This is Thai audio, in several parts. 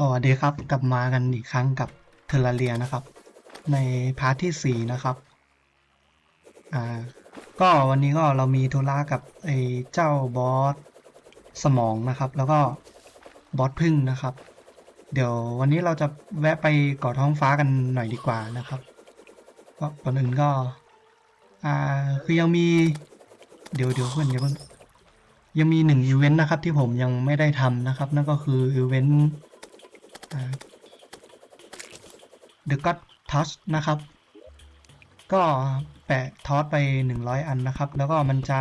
สวัสดีครับ กลับมากันอีกครั้งกับเทอร์เรียนะครับ ในพาร์ทที่สี่นะครับ อ่า ก็วันนี้ก็เรามีธุระกับไอ้เจ้าบอสสมองนะครับ แล้วก็บอสพึ่งนะครับ เดี๋ยววันนี้เราจะแวะไปเกาะท้องฟ้ากันหน่อยดีกว่านะครับก็ก่อนอื่นก็ อ่า คือยังมี เดี๋ยวเดี๋ยวเพื่อนอย่าเพิ่งยังมีหนึ่งอีเวนต์นะครับที่ผมยังไม่ได้ทำนะครับ นั่นก็คืออีเวนต์ The God Touch นะครับ ก็แปะทอสไป 100 อันนะครับ แล้วก็มันจะ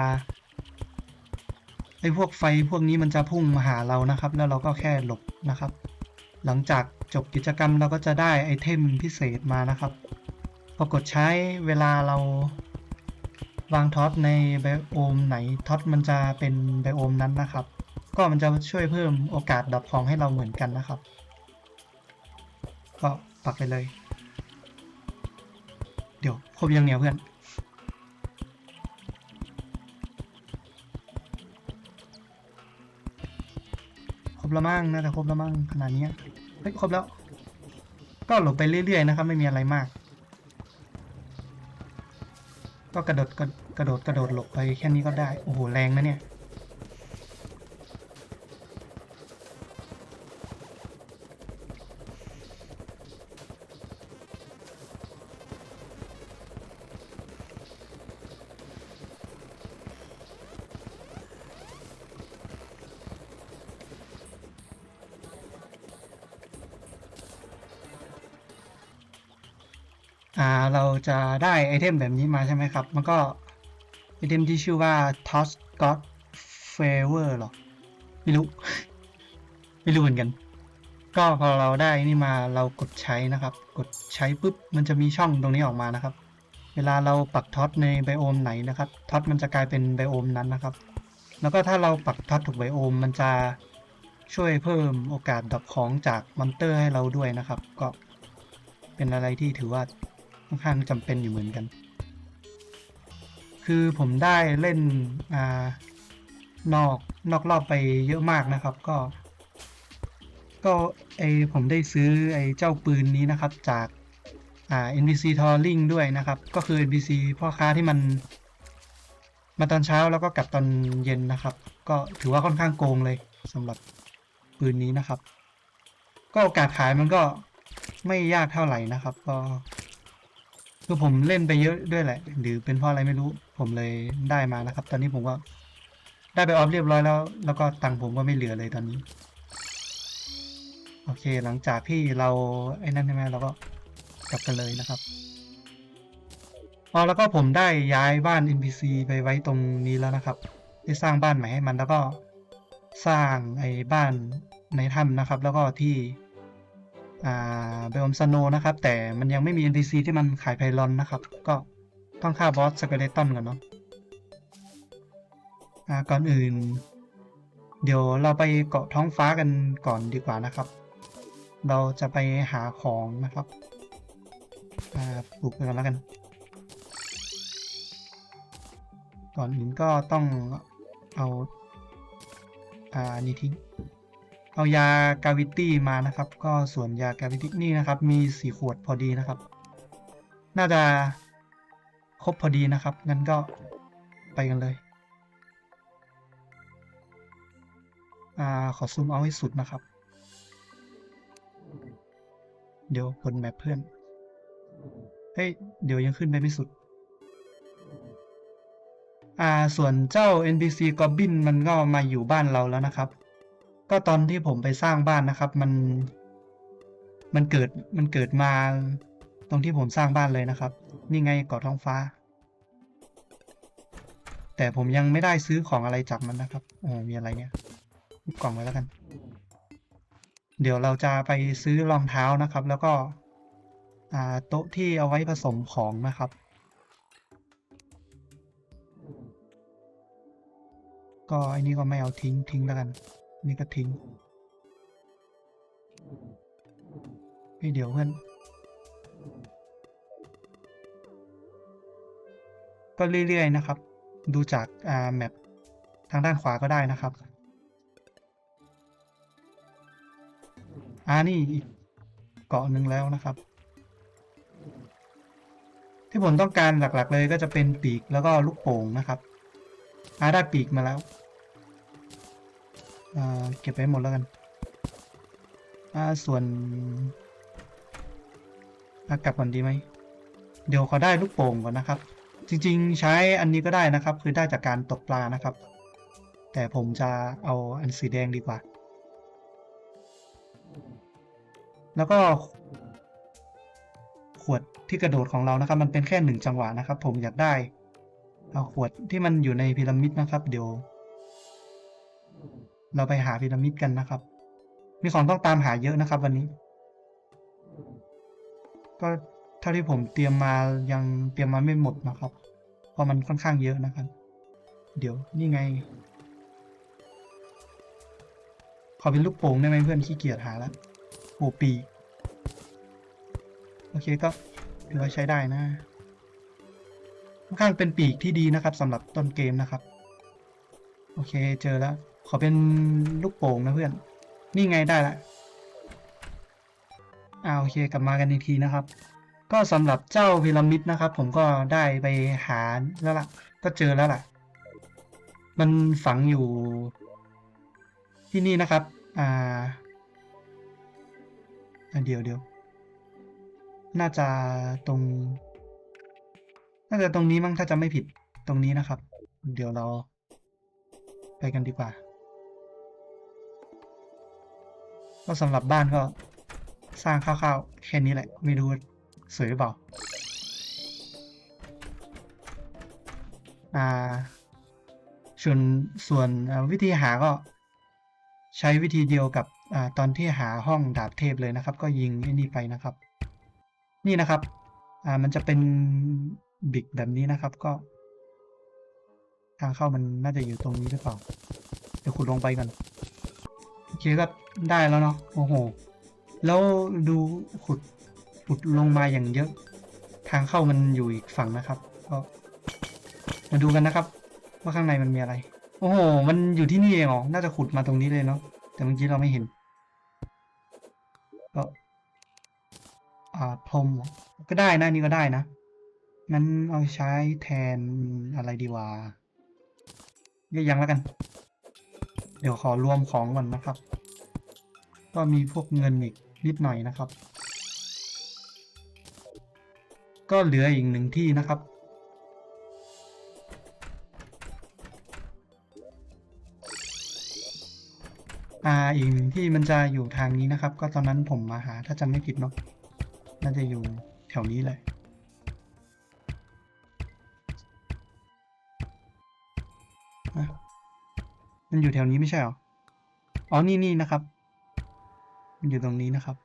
ไอพวกไฟพวกนี้มันจะพุ่งมาหาเรานะครับ แล้วเราก็แค่หลบนะครับ หลังจากจบกิจกรรมเราก็จะได้ไอเทมพิเศษมานะครับพอกดใช้เวลาเราวางท็อตในไบโอมไหนท็อตมันจะเป็นไบโอมนั้นนะครับ ก็มันจะช่วยเพิ่มโอกาสดับของให้เราเหมือนกันนะครับ ก็ปักไปเลย เดี๋ยวครบยังเนี่ยเพื่อน ครบแล้วมั้งน่าจะครบแล้วมั้งขนาดนี้เฮ้ยครบแล้ว ก็หลบไปเรื่อยๆนะครับ ไม่มีอะไรมาก ก็กระโดดกระกระโดดกระโดดหลบไปแค่นี้ก็ได้ โอ้โหแรงนะเนี่ย อ่าเราจะได้ไอเทมแบบนี้มาใช่ไหมครับ มันก็ไอเทมที่ชื่อว่า Toss God Favor หรอ ไม่รู้ ไม่รู้เหมือนกัน ก็พอเราได้นี่มาเรากดใช้นะครับ กดใช้ปุ๊บ มันจะมีช่องตรงนี้ออกมานะครับ เวลาเราปักท็อตในไบโอมไหนนะครับ ท็อตมันจะกลายเป็นไบโอมนั้นนะครับ แล้วก็ถ้าเราปักท็อตถูกไบโอมมันจะช่วยเพิ่มโอกาสดับของจากมอนเตอร์ให้เราด้วยนะครับ ก็เป็นอะไรที่ถือว่า อนข้างจำเป็นอยู่เหมือนกัน คือผมได้เล่นอ่านอกนอกรอบไปเยอะมากนะครับก็ ก็ไอผมได้ซื้อไอเจ้าปืนนี้นะครับ จากอ่า NPC t o r l i n g ด้วยนะครับ ก็คือ NPC พ่อค้าที่มันมาตอนเช้าแล้วก็กลับตอนเย็นนะครับ ก็ถือว่าค่อนข้างโกงเลยสำหรับปืนนี้นะครับ ก็โอกาสขายมันก็ไม่ยากเท่าไหร่นะครับ ก็ คือผมเล่นไปเยอะด้วยแหละ หรือเป็นเพราะอะไรไม่รู้ ผมเลยได้มานะครับ ตอนนี้ผมก็ได้ไปออฟเรียบร้อยแล้ว แล้วก็ตังค์ผมก็ไม่เหลือเลยตอนนี้ โอเคหลังจากที่เราไอ้นั่นใช่ไหมเราก็กลับกันเลยนะครับอ๋อแล้วก็ผมได้ย้ายบ้าน NPC ไปไว้ตรงนี้แล้วนะครับ ได้สร้างบ้านใหม่ให้มันแล้วก็สร้างไอ้บ้านในถ้ำนะครับ แล้วก็ที่ ไบโอมสโนนะครับ แต่มันยังไม่มี NPC ที่มันขายไพลอนนะครับ ก็ต้องฆ่าบอสสเกเลตันก่อนเนาะอ่าก่อนอื่น เดี๋ยวเราไปเกาะท้องฟ้ากันก่อนดีกว่านะครับ เราจะไปหาของนะครับอ่าปลูกก่อนแล้วกัน ก่อนอื่นก็ต้องเอาอ่านี่ทิ้ง เอายากาวิตี้มานะครับ ก็ส่วนยากาวิตี้นี่นะครับ มีสี่ขวดพอดีนะครับ น่าจะครบพอดีนะครับ งั้นก็ไปกันเลย อ่า ขอซูมเอาให้สุดนะครับ เดี๋ยวบนแมปเพื่อน เฮ้ย เดี๋ยวยังขึ้นไปไม่สุด อ่า ส่วนเจ้า NPC Goblin มันก็มาอยู่บ้านเราแล้วนะครับ ก็ตอนที่ผมไปสร้างบ้านนะครับ มัน มันเกิดมันเกิดมา ตรงที่ผมสร้างบ้านเลยนะครับ นี่ไงเกาะท้องฟ้า แต่ผมยังไม่ได้ซื้อของอะไรจากมันนะครับโอ้มีอะไรเนี่ยกล่องไว้แล้วกัน เดี๋ยวเราจะไปซื้อรองเท้านะครับ แล้วก็อ่าโต๊ะที่เอาไว้ผสมของนะครับ ก็อันนี้ก็ไม่เอาทิ้งทิ้งแล้วกัน นี่ก็ทิ้งเฮ้ยเดี๋ยวเพื่อนก็เรื่อยๆนะครับ ดูจากอ่าแมปทางด้านขวาก็ได้นะครับอ่านี่อีกเกาะหนึ่งแล้วนะครับ ที่ผมต้องการหลักๆเลยก็จะเป็นปีกแล้วก็ลูกโป่งนะครับอาได้ปีกมาแล้ว เก็บไว้หมดแล้วกันส่วนกลับก่อนดีไหม เดี๋ยวขอได้ลูกโป่งก่อนนะครับ จริงๆใช้อันนี้ก็ได้นะครับ คือได้จากการตกปลานะครับ แต่ผมจะเอาอันสีแดงดีกว่า แล้วก็ขวดที่กระโดดของเรานะครับ มันเป็นแค่หนึ่งจังหวะนะครับ ผมอยากได้ เอาขวดที่มันอยู่ในพีระมิดนะครับ เดี๋ยว เราไปหาพีระมิดกันนะครับ มีของต้องตามหาเยอะนะครับ วันนี้ ก็เท่าที่ผมเตรียมมายังเตรียมมาไม่หมดนะครับ เพราะมันค่อนข้างเยอะนะครับ เดี๋ยวนี่ไง ขอเป็นลูกโป่งได้ไหมเพื่อนขี้เกียจหาแล้วโอปีโอเคก็ถือว่าใช้ได้นะค่อนข้างเป็นปีกที่ดีนะครับสำหรับต้นเกมนะครับ โอเคเจอแล้ว ขอเป็นลูกโป่งนะเพื่อน นี่ไงได้ละอ่าโอเคกลับมากันอีกทีนะครับ ก็สำหรับเจ้าพีระมิดนะครับ ผมก็ได้ไปหาแล้วล่ะ ก็เจอแล้วล่ะ มันฝังอยู่ที่นี่นะครับ อ่าเดี๋ยวเดี๋ยวน่าจะตรง น่าจะตรงนี้มั้งถ้าจะไม่ผิดตรงนี้นะครับ เดี๋ยวเราไปกันดีกว่า ก็สำหรับบ้านก็สร้างคร่าวๆแค่นี้แหละ ไม่รู้สวยหรือเปล่า อ่าส่วนส่วนวิธีหาก็ใช้วิธีเดียวกับอตอนที่หาห้องดาบเทพเลยนะครับ ก็ยิงไอ้นี่ไปนะครับ นี่นะครับอ่ามันจะเป็นบิกแบบนี้นะครับก็ ทางเข้ามันน่าจะอยู่ตรงนี้หรือเปล่า เดี๋ยวขุดลงไปกัน เคก็ได้แล้วเนาะโอ้โห แล้วดูขุดขุดลงมาอย่างเยอะ ทางเข้ามันอยู่อีกฝั่งนะครับก็มาดูกันนะครับ ว่าข้างในมันมีอะไร โอ้โห มันอยู่ที่นี่เองเหรอน่าจะขุดมาตรงนี้เลยเนาะแต่เมื่อกี้เราไม่เห็นก็อ่าพรมก็ได้นะนี่ก็ได้นะงั้นเอาใช้แทนอะไรดีวะเรียกยังแล้วกัน เดี๋ยวขอรวมของก่อนนะครับ ก็มีพวกเงินอีกนิดหน่อยนะครับ ก็เหลืออีกหนึ่งที่นะครับ อ่าอีกหนึ่งที่มันจะอยู่ทางนี้นะครับ ก็ตอนนั้นผมมาหาถ้าจำไม่ผิดเนาะน่าจะอยู่แถวนี้เลยอะ มันอยู่แถวนี้ไม่ใช่หรอ อ๋อ นี่นี่นะครับ มันอยู่ตรงนี้นะครับ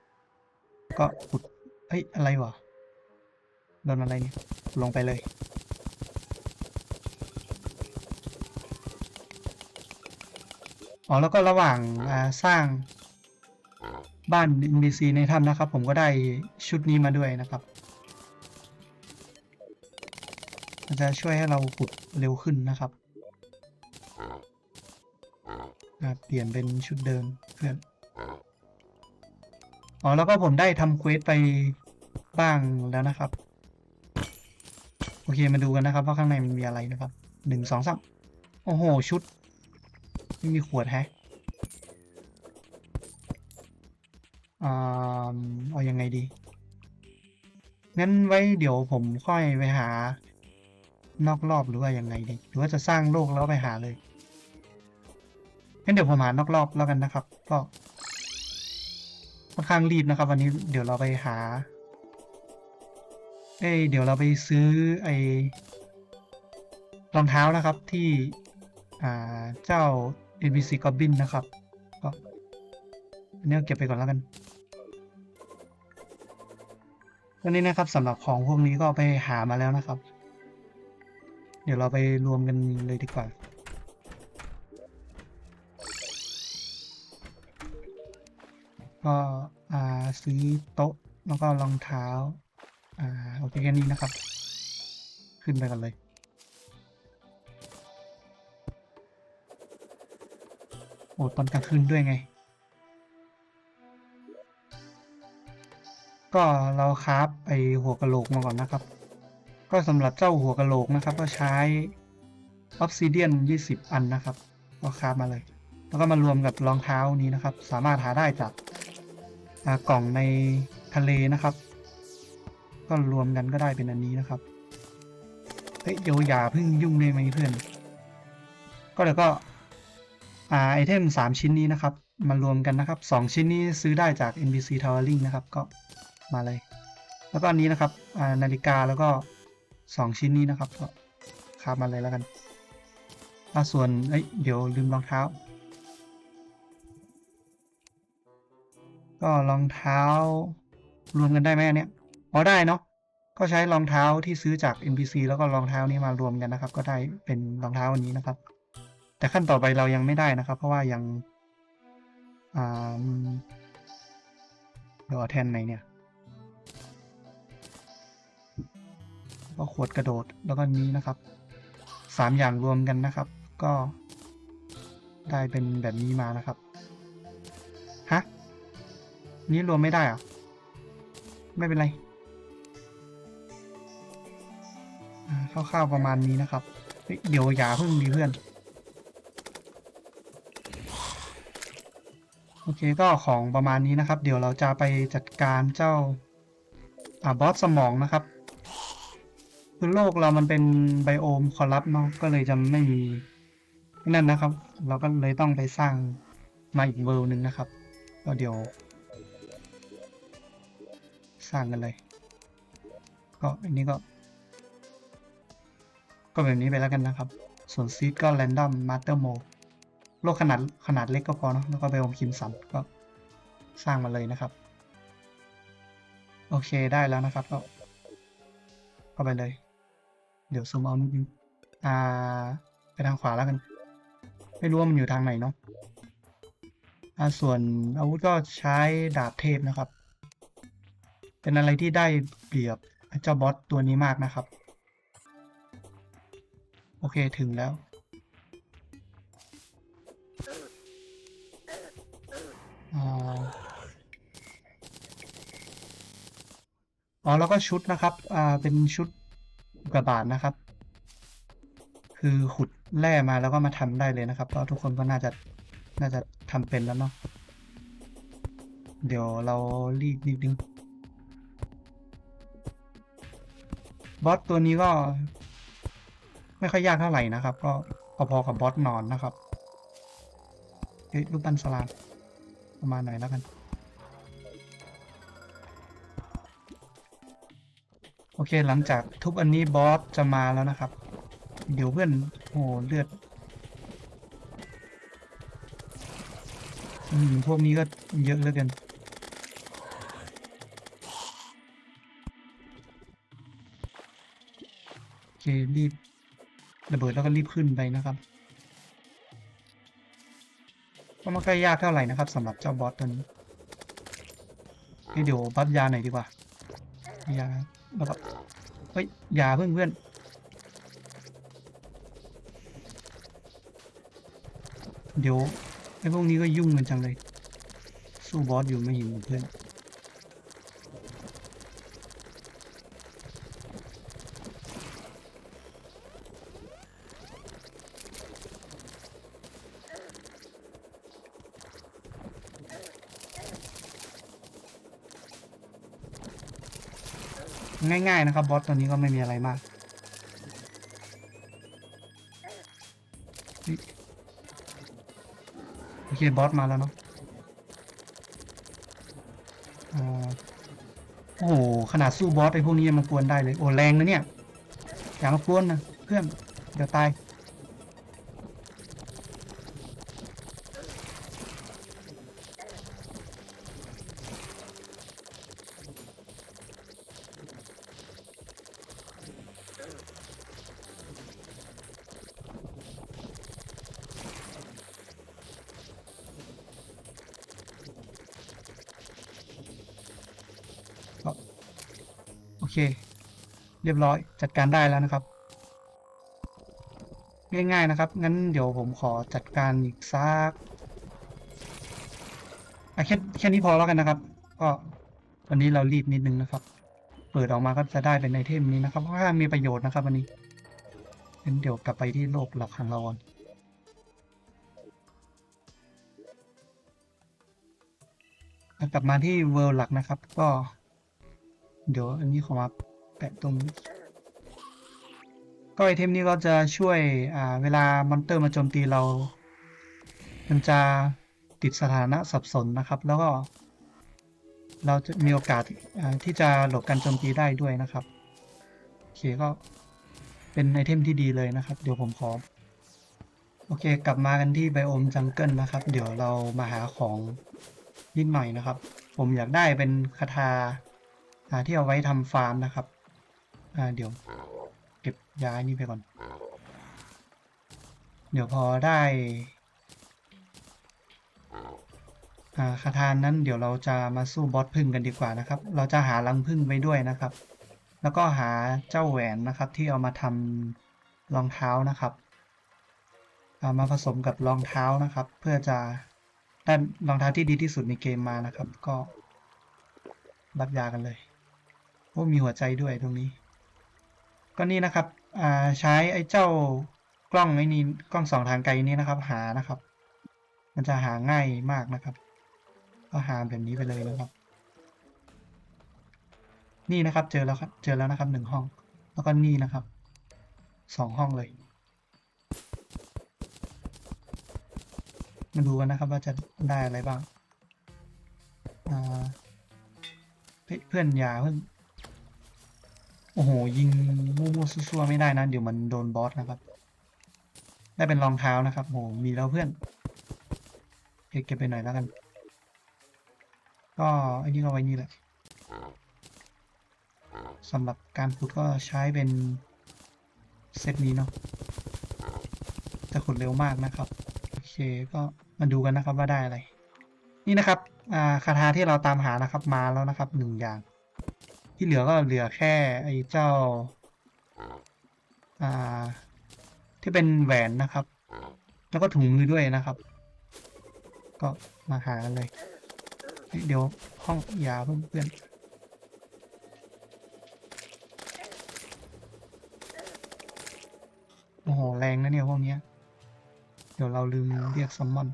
ก็ขุด เอ้ย อะไรวะ โดนอะไรเนี่ย ลงไปเลย อ๋อ แล้วก็ระหว่างาสร้างบ้าน NPC ในถ้ำนะครับ ผมก็ได้ชุดนี้มาด้วยนะครับมันจะช่วยให้เราขุดเร็วขึ้นนะครับ อ่าเปลี่ยนเป็นชุดเดิมเพื่อนอ๋อแล้วก็ผมได้ทำเควสไปบ้างแล้วนะครับ โอเคมาดูกันนะครับ ว่าข้างในมันมีอะไรนะครับหนึ่งสองสามโอ้โห ชุด ไม่มีขวดแฮะอ่าอยังไงดี งั้นไว้เดี๋ยวผมค่อยไปหานอกรอบหรือว่ายังไงดี หรือว่าจะสร้างโลกแล้วไปหาเลย งั้นเดี๋ยวผมหานอกรอบแล้วกันนะครับ ก็ค่อนข้างรีบนะครับ วันนี้เดี๋ยวเราไปหา เอ้ยเดี๋ยวเราไปซื้อไอ้รองเท้านะครับที่อ่าเจ้า NPC Goblin นะครับ ก็อันนี้เอาเก็บไปก่อนแล้วกันวันนี้นะครับสำหรับของพวกนี้ก็ไปหามาแล้วนะครับ เดี๋ยวเราไปรวมกันเลยดีกว่า ก็ซื้อโต๊ะแล้วก็รองเท้า อ่าโอเคแค่นี้นะครับ ขึ้นไปกันเลยโอ้ตอนกลางคืนด้วยไง ก็เราคราฟไอหัวกะโหลกมาก่อนนะครับ ก็สำหรับเจ้าหัวกะโหลกนะครับ ก็ใช้ออ s ซิเดียน20 อันนะครับ ก็คราฟมาเลย แล้วก็มารวมกับรองเท้านี้นะครับ สามารถหาได้จาก กล่องในทะเลนะครับ ก็รวมกันก็ได้เป็นอันนี้นะครับเฮ้ยเดี๋ยอย่าเพิ่งยุ่งได้ไหมเพื่อน ก็เดี๋ยวก็อ่าไอเทมสามชิ้นนี้นะครับ มารวมกันนะครับสองชิ้นนี้ซื้อได้จาก NBC Towering นะครับก็มาเลย แล้วก็อันนี้นะครับนาฬิกาแล้วก็สองชิ้นนี้นะครับก็คาบมาเลยแล้วกันอ่าส่วนเอ้ยเดี๋ยวลืมรองเท้า ก็รองเท้ารวมกันได้ไหมอันเนี้ยอ๋อได้เนาะก็ใช้รองเท้าที่ซื้อจาก NPC แล้วก็รองเท้านี้มารวมกันนะครับ ก็ได้เป็นรองเท้าอันนี้นะครับ แต่ขั้นต่อไปเรายังไม่ได้นะครับ เพราะว่ายังอ่าเดี๋ยวเอแทนไหนเนี่ยก็ขวดกระโดดแล้วก็นี้นะครับสามอย่างรวมกันนะครับ ก็ได้เป็นแบบนี้มานะครับฮะ นี้รวมไม่ได้อะไม่เป็นไรคร่าวๆประมาณนี้นะครับ เดี๋ยวอย่าเพิ่งดีเพื่อน โอเคก็ของประมาณนี้นะครับ เดี๋ยวเราจะไปจัดการเจ้าอ่าบอสสมองนะครับคือโลกเรามันเป็นไบโอมคอรัปเนาะก็เลยจะไม่มีนั่นนะครับ เราก็เลยต้องไปสร้างมาอีกเวิลด์หนึ่งนะครับ ก็เดี๋ยว สร้างกันเลย ก็อันนี้ก็ ก็แบบนี้ไปแล้วกันนะครับ ส่วนซีดก็ Random Master Mode โลกขนาดขนาดเล็กก็พอเนาะแล้วก็ไบโอมคิมสันก็สร้างมาเลยนะครับ โอเคได้แล้วนะครับ ก็ก็ไปเลย เดี๋ยวซูมเอานิดนึงอ่าไปทางขวาแล้วกัน ไม่รู้ว่ามันอยู่ทางไหนเนาะส่วนอาวุธก็ใช้ดาบเทพนะครับ เป็นอะไรที่ได้เปรียบเจ้าบอสตัวนี้มากนะครับ โอเคถึงแล้ว อ๋อแล้วก็ชุดนะครับ อ่า เป็นชุดกกาบาตนะครับ คือขุดแร่มาแล้วก็มาทำได้เลยนะครับก็ทุกคนก็น่าจะน่าจะทำเป็นแล้วเนาะ เดี๋ยวเรารีบนิดนึง บอสตัวนี้ก็ ไม่ค่อยยากเท่าไหร่นะครับ ก็พอๆกับบอสนอนนะครับเฮ้ยรูปปั้นสลามประมาณหน่อยแล้วกัน โอเคหลังจากทุบอันนี้บอสจะมาแล้วนะครับ เดี๋ยวเพื่อนโอ้โหเลือดอืมพวกนี้ก็เยอะเหลือเกิน รีบระเบิดแล้วก็รีบขึ้นไปนะครับก็ไม่ค่อยยากเท่าไหร่นะครับสำหรับเจ้าบอสตัวนี้เดี๋ยวบัฟยาหน่อยดีกว่ายาแล้วก็เฮ้ยยาเพื่อนเพื่อนเดี๋ยวไอ้พวกนี้ก็ยุ่งกันจังเลย สู้บอสอยู่ไม่เห็นเหมือนเพื่อน ง่ายๆนะครับบอสตัวนี้ก็ไม่มีอะไรมากโอเคบอสมาแล้วเนาะโอ้โหขนาดสู้บอสไปพวกนี้ยังมากวนได้เลย โอ้แรงนะเนี่ย อย่ามากวนนะเพื่อนเดี๋ยวตาย รียบร้อยจัดการได้แล้วนะครับ ง่ายๆนะครับ งั้นเดี๋ยวผมขอจัดการอีกสักแค่แค่นี้พอแล้วกันนะครับ ก็วันนี้เรารีบนิดนึงนะครับ เปิดออกมาก็จะได้เป็นไอเทมนี้นะครับเพราะว่ามีประโยชน์นะครับวันนี้งั้นเดี๋ยวกลับไปที่โลกหลักของเราก่อนกลับมาที่เวิลด์หลักนะครับ ก็ เดี๋ยวอันนี้ขอมา แปะตรงนี้ก็ไอเทมนี้ก็จะช่วยอ่าเวลามอนเตอร์มาโจมตีเรา มันจะติดสถานะสับสนนะครับ แล้วก็ เราจะมีโอกาสที่จะหลบการโจมตีได้ด้วยนะครับโอเคก็เป็นไอเทมที่ดีเลยนะครับ เดี๋ยวผมขอโอเค กลับมากันที่ไบโอมจังเกิลนะครับ เดี๋ยวเรามาหาของนิดหน่อยนะครับ ผมอยากได้เป็นคาถาที่เอาไว้ทำฟาร์มนะครับ อ่าเดี๋ยว เก็บย้ายนี่ไปก่อน เดี๋ยวพอได้ อ่าคาทานนั้นเดี๋ยวเราจะมาสู้บอสพึ่งกันดีกว่านะครับ เราจะหารังพึ่งไปด้วยนะครับ แล้วก็หาเจ้าแหวนนะครับ ที่เอามาทำรองเท้านะครับเอามาผสมกับรองเท้านะครับ เพื่อจะได้รองเท้าที่ดีที่สุดในเกมมานะครับ ก็รับยากันเลยโอ้มีหัวใจด้วยตรงนี้ ก็นี่นะครับใช้ไอ้เจ้ากล้องไอ้นี้กล้องสองทางไกลนี้นะครับ หานะครับ มันจะหาง่ายมากนะครับ ก็หาแบบนี้ไปเลยนะครับ นี่นะครับเจอแล้วครับเจอแล้วนะครับหนึ่งห้อง แล้วก็นี่นะครับสองห้องเลยมาดูกันนะครับว่าจะได้อะไรบ้างเพื่อนยาเพิ่ง โอ้โห ยิงมั่วๆซั่วๆไม่ได้นะ เดี๋ยวมันโดนบอสนะครับ ได้เป็นรองเท้านะครับโอ้โหมีแล้วเพื่อน เก็บเก็บไปหน่อยแล้วกัน ก็อันนี้ก็ไว้นี่แหละสำหรับการขุดก็ใช้เป็นเซตนี้เนาะจะขุดเร็วมากนะครับ โอเคก็มาดูกันนะครับว่าได้อะไร นี่นะครับคาถาที่เราตามหานะครับมาแล้วนะครับหนึ่งอย่าง ที่เหลือก็เหลือแค่ไอ้เจ้า อ่า ที่เป็นแหวนนะครับ แล้วก็ถุงมือด้วยนะครับ ก็มาหากันเลย เดี๋ยวห้องยาเพื่อนเพื่อนโอ้โหแรงนะเนี่ยพวกเนี้ย เดี๋ยวเราลืมเรียกซัมมอน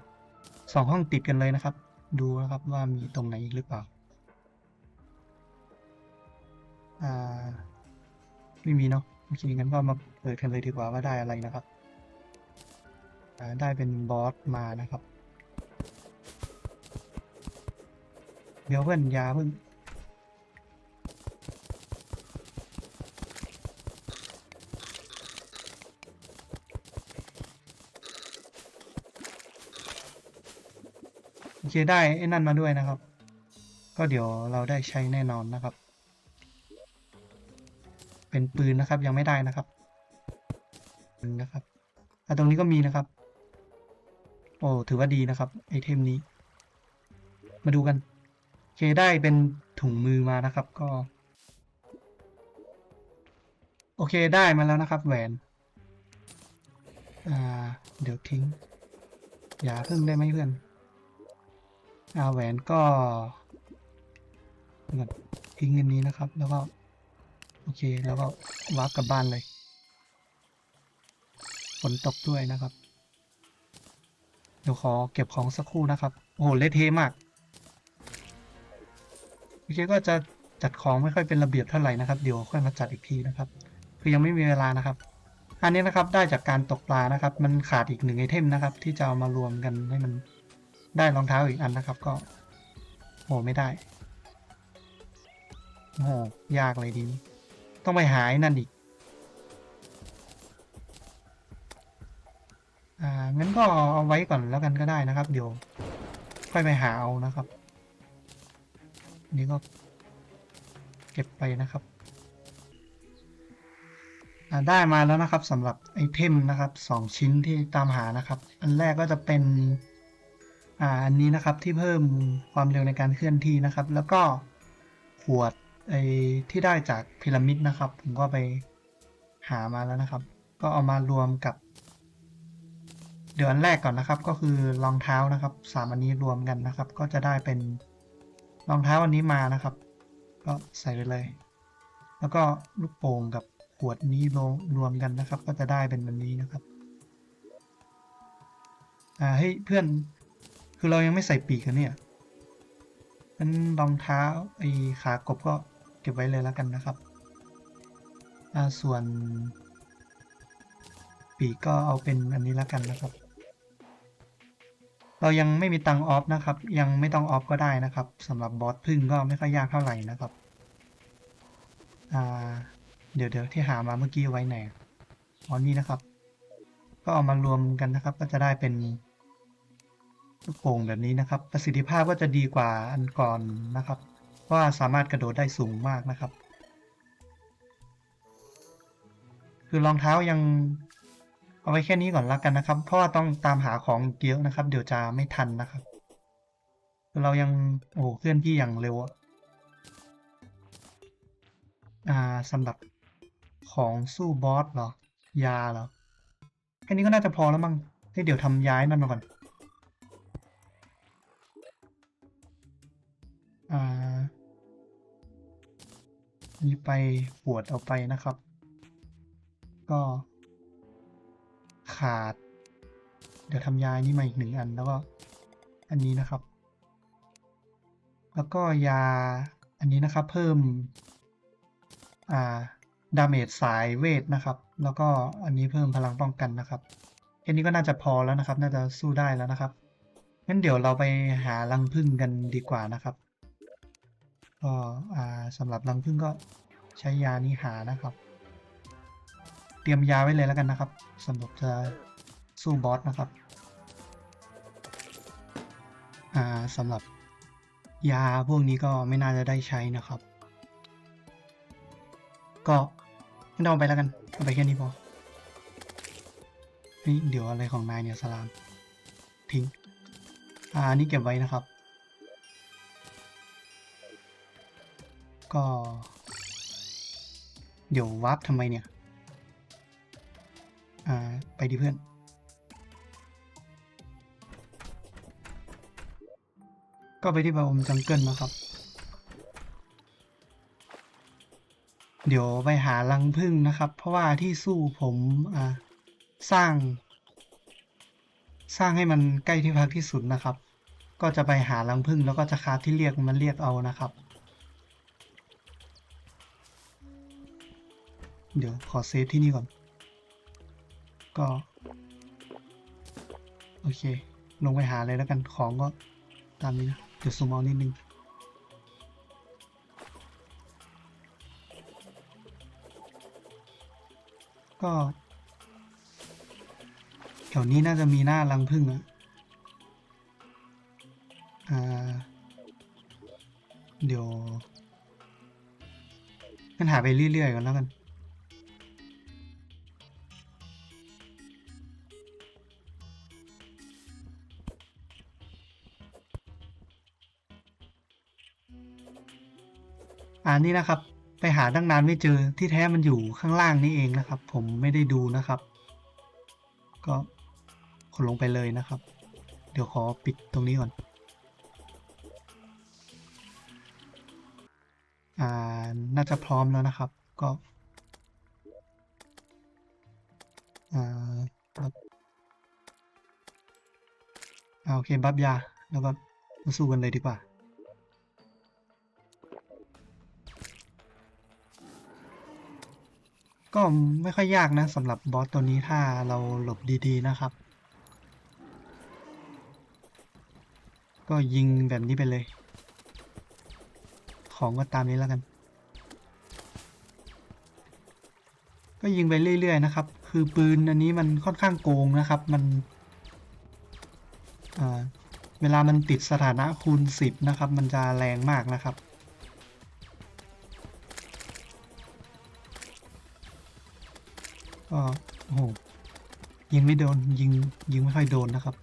สองห้องติดกันเลยนะครับ ดูนะครับว่ามีตรงไหนอีกหรือเปล่า อ่า ไม่มีเนาะโอเคงั้นก็มาเปิดกันเลยดีกว่าว่าได้อะไรนะครับอ่าได้เป็นบอสมานะครับ เดี๋ยวเพื่อนยาเพิ่งโอเคได้ไอ้นั่นมาด้วยนะครับ ก็เดี๋ยวเราได้ใช้แน่นอนนะครับ เป็นปืนนะครับ ยังไม่ได้นะครับปืนนะครับอะตรงนี้ก็มีนะครับ โอ้ถือว่าดีนะครับไอเทมนี้ มาดูกันโอเคได้เป็นถุงมือมานะครับ ก็ โอเคได้มาแล้วนะครับ แหวนอ่าเดี๋ยวทิ้ง อย่าเพิ่งได้ไหมเพื่อนอาแหวนก็ทิ้งอันนี้นะครับ แล้วก็ โอเค แล้วก็วาร์ปกลับบ้านเลย ฝนตกด้วยนะครับ เดี๋ยวขอเก็บของสักครู่นะครับ โอ้โห เละเทมากโอเคก็จะจัดของไม่ค่อยเป็นระเบียบเท่าไหร่นะครับ เดี๋ยวค่อยมาจัดอีกทีนะครับ คือยังไม่มีเวลานะครับ อันนี้นะครับได้จากการตกปลานะครับ มันขาดอีกหนึ่งไอเทมนะครับ ที่จะเอามารวมกันให้มันได้รองเท้าอีกอันนะครับ ก็โหไม่ได้โอ้โหยากเลยดีนี้ ต้องไปหาไอ้นั่นอีก อ่า งั้นก็เอาไว้ก่อนแล้วกันก็ได้นะครับ เดี๋ยว ค่อยไปหาเอานะครับ นี่ก็เก็บไปนะครับอ่าได้มาแล้วนะครับสำหรับไอเทมนะครับสองชิ้นที่ตามหานะครับ อันแรกก็จะเป็นอ่าอันนี้นะครับที่เพิ่มความเร็วในการเคลื่อนที่นะครับ แล้วก็ขวด ไอ้ที่ได้จากพีระมิดนะครับ ผมก็ไปหามาแล้วนะครับ ก็เอามารวมกับ เดี๋ยวอันแรกก่อนนะครับ ก็คือรองเท้านะครับสามอันนี้รวมกันนะครับ ก็จะได้เป็นรองเท้าอันนี้มานะครับ ก็ใส่ไปเลย แล้วก็ลูกโป่งกับขวดนี้รวมรวมกันนะครับ ก็จะได้เป็นแบบนี้นะครับอ่าเฮ้ยเพื่อนคือเรายังไม่ใส่ปีกกันเนี่ยงั้นรองเท้าไอ้ขากบก็ ก็บไว้เลยแล้วกันนะครับอ่าส่วน ปีกก็เอาเป็นอันนี้แล้วกันนะครับ เรายังไม่มีตังค์ออฟนะครับ ยังไม่ต้องออฟก็ได้นะครับสำหรับบอสพึ่งก็ไม่ค่อยยากเท่าไหร่นะครับเดี๋ยวเดี๋ยวที่หามาเมื่อกี้ไว้ไหนอ๋อนี่นะครับ ก็เอามารวมกันนะครับ ก็จะได้เป็นลูกโป่งแบบนี้นะครับ ประสิทธิภาพก็จะดีกว่าอันก่อนนะครับ ว่าสามารถกระโดดได้สูงมากนะครับ คือรองเท้ายังเอาไว้แค่นี้ก่อนล้วกันนะครับ เพราะว่าต้องตามหาของอีกเยอะนะครับ เดี๋ยวจะไม่ทันนะครับคือเรายังโอ้โหเคลื่อนที่อย่างเร็วอ่าสำหรับของสู้บอสเหรอ ยาเหรอ แค่นี้ก็น่าจะพอแล้วมั้งเฮ้เดี๋ยวทำย้ายนั่นมาก่อน อ่า นี่ไปปวดเอาไปนะครับ ก็ขาด เดี๋ยวทำยานี่มาอีกหนึ่งอันแล้วก็อันนี้นะครับ แล้วก็ยาอันนี้นะครับ เพิ่ม อ่าดาเมจสายเวทนะครับ แล้วก็อันนี้เพิ่มพลังป้องกันนะครับแค่นี้ก็น่าจะพอแล้วนะครับ น่าจะสู้ได้แล้วนะครับงั้นเดี๋ยวเราไปหารังผึ้งกันดีกว่านะครับ ก็สำหรับรังผึ้งก็ใช้ยานี้หานะครับ เตรียมยาไว้เลยแล้วกันนะครับสำหรับจะสู้บอสนะครับสำหรับยาพวกนี้ก็ไม่น่าจะได้ใช้นะครับ ก็ไม่ต้องเอาไปแล้วกันเอาไปแค่นี้พอนี่เดี๋ยวอะไรของนายเนี่ยสลามทิ้งอ่าอันนี่เก็บไว้นะครับ ก็ เดี๋ยววาร์ปทำไมเนี่ย อ่า ไปดิเพื่อน ก็ไปที่บาอมจังเกิลนะครับ เดี๋ยวไปหารังผึ้งนะครับ เพราะว่าที่สู้ผมอ่าสร้าง สร้างให้มันใกล้ที่พักที่สุดนะครับ ก็จะไปหารังผึ้งแล้วก็จะคาบที่เรียกมันเรียกเอานะครับ เดี๋ยวขอเซฟที่นี่ก่อน ก็ โอเค ลงไปหาเลยแล้วกันของก็ตามนี้นะ เดี๋ยวซูมเอานิดนึงก็แถวนี้น่าจะมีหน้ารังผึ้งอะอ่า เดี๋ยวงั้นหาไปเรื่อยๆก่อนแล้วกัน อ่านี่นะครับ ไปหาตั้งนานไม่เจอที่แท้มันอยู่ข้างล่างนี่เองนะครับ ผมไม่ได้ดูนะครับ ก็ขนลงไปเลยนะครับ เดี๋ยวขอปิดตรงนี้ก่อนอ่าน่าจะพร้อมแล้วนะครับ ก็อ่าครับอ่าโอเค บัฟยา แล้วก็มาสู้กันเลยดีกว่า ก็ไม่ค่อยยากนะสำหรับบอสตัวนี้ถ้าเราหลบดีๆนะครับ ก็ยิงแบบนี้ไปเลย ของก็ตามนี้แล้วกัน ก็ยิงไปเรื่อย ๆ นะครับ คือปืนอันนี้มันค่อนข้างโกงนะครับ มันเวลามันติดสถานะคูณสิบนะครับ มันจะแรงมากนะครับ ก็โอ้โหยิงไม่โดนยิงยิงไม่ค่อยโดนนะครับ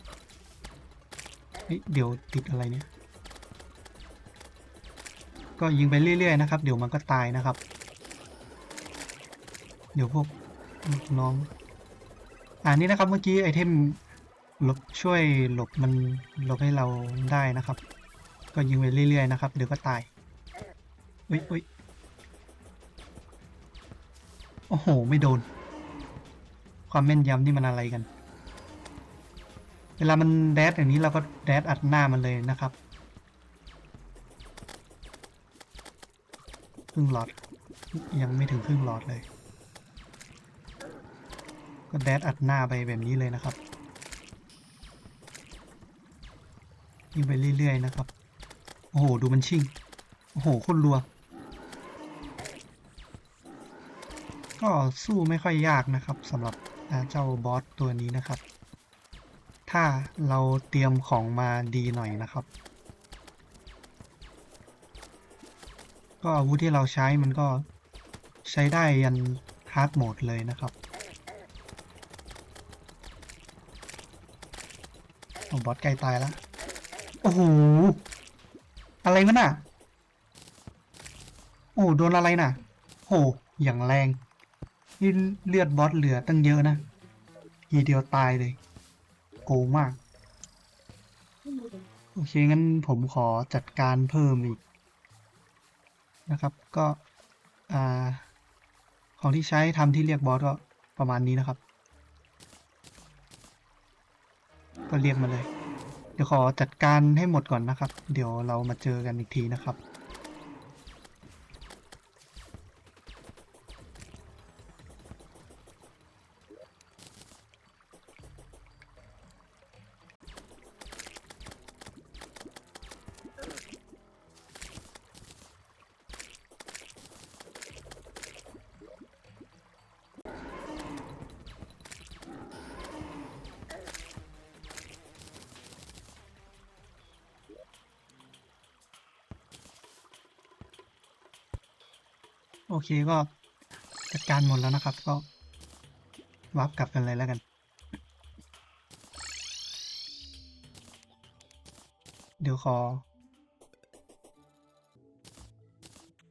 เฮ้ยเดี๋ยวติดอะไรเนี่ย ก็ยิงไปเรื่อยๆนะครับ เดี๋ยวมันก็ตายนะครับ เดี๋ยวพวกน้องอ่านี่นะครับเมื่อกี้ไอเทมหลบช่วยหลบมันหลบให้เราได้นะครับ ก็ยิงไปเรื่อยๆนะครับ เดี๋ยวก็ตายอุ้ยอุ้ยโอ้โห ไม่โดน ความแม่นยำนี่มันอะไรกัน เวลามันแดดอย่างนี้เราก็แดดอัดหน้ามันเลยนะครับครึ่งหลอดยังไม่ถึงครึ่งหลอดเลย ก็แดดอัดหน้าไปแบบนี้เลยนะครับยิงไปเรื่อยๆนะครับ โอ้โห ดูมันชิ่ง โอ้โหคนรัว ก็สู้ไม่ค่อยยากนะครับสำหรับ เจ้าบอสตัวนี้นะครับ ถ้าเราเตรียมของมาดีหน่อยนะครับ ก็อาวุธที่เราใช้มันก็ใช้ได้ยันฮาร์ดโหมดเลยนะครับบอสใกล้ตายแล้ว โอ้โห อะไรมันน่ะ โอ้โดนอะไรน่ะ โห อย่างแรง นี่เลือดบอสเหลือตั้งเยอะนะ ทีเดียวตายเลย โกงมาก โอเค งั้นผมขอจัดการเพิ่มอีก นะครับ ก็ อ่า ของที่ใช้ทำที่เรียกบอสก็ประมาณนี้นะครับ ก็เรียกมาเลย เดี๋ยวขอจัดการให้หมดก่อนนะครับ เดี๋ยวเรามาเจอกันอีกทีนะครับ โอเคก็จัดการหมดแล้วนะครับ ก็วับกลับกันเลยแล้วกัน เดี๋ยวขอ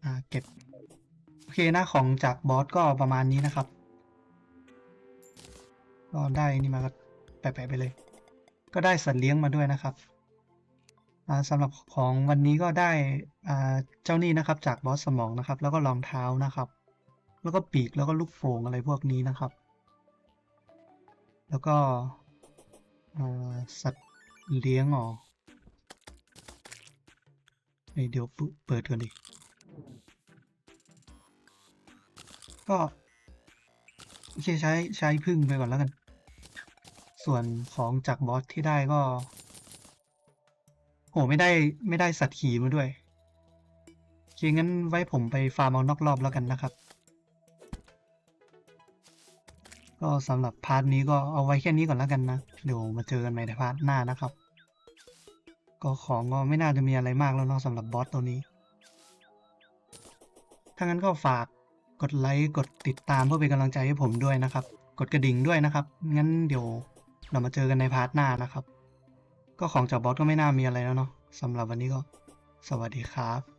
อ่าเก็บ โอเคหนะของจากบอสก็ประมาณนี้นะครับ ก็ได้นี่มาก็แปะๆไปเลย ก็ได้สัตว์เลี้ยงมาด้วยนะครับ สำหรับของวันนี้ก็ได้เจ้านี่นะครับ จากบอสสมองนะครับ แล้วก็รองเท้านะครับ แล้วก็ปีกแล้วก็ลูกโป่งอะไรพวกนี้นะครับ แล้วก็สัตว์เลี้ยงอ๋อเดี๋ยวปุ๊เปิดก่อนดิก็โอเคใช้ใช้พึ่งไปก่อนแล้วกัน ส่วนของจากบอสที่ได้ก็ โหไม่ได้ไม่ได้สัตว์ขี่มาด้วยโอเคงั้นไว้ผมไปฟาร์มเอานอกรอบแล้วกันนะครับ ก็สำหรับพาร์ทนี้ก็เอาไว้แค่นี้ก่อนแล้วกันนะ เดี๋ยวมาเจอกันใหม่ในพาร์ทหน้านะครับ ก็ของก็ไม่น่าจะมีอะไรมากแล้วเนาะสำหรับบอสตัวนี้ ถ้างั้นก็ฝากกดไลค์กดติดตามเพื่อเป็นกำลังใจให้ผมด้วยนะครับ กดกระดิ่งด้วยนะครับ งั้นเดี๋ยวเรามาเจอกันในพาร์ทหน้านะครับ ก็ของจากบอสก็ไม่น่ามีอะไรแล้วเนาะสำหรับวันนี้ก็สวัสดีครับ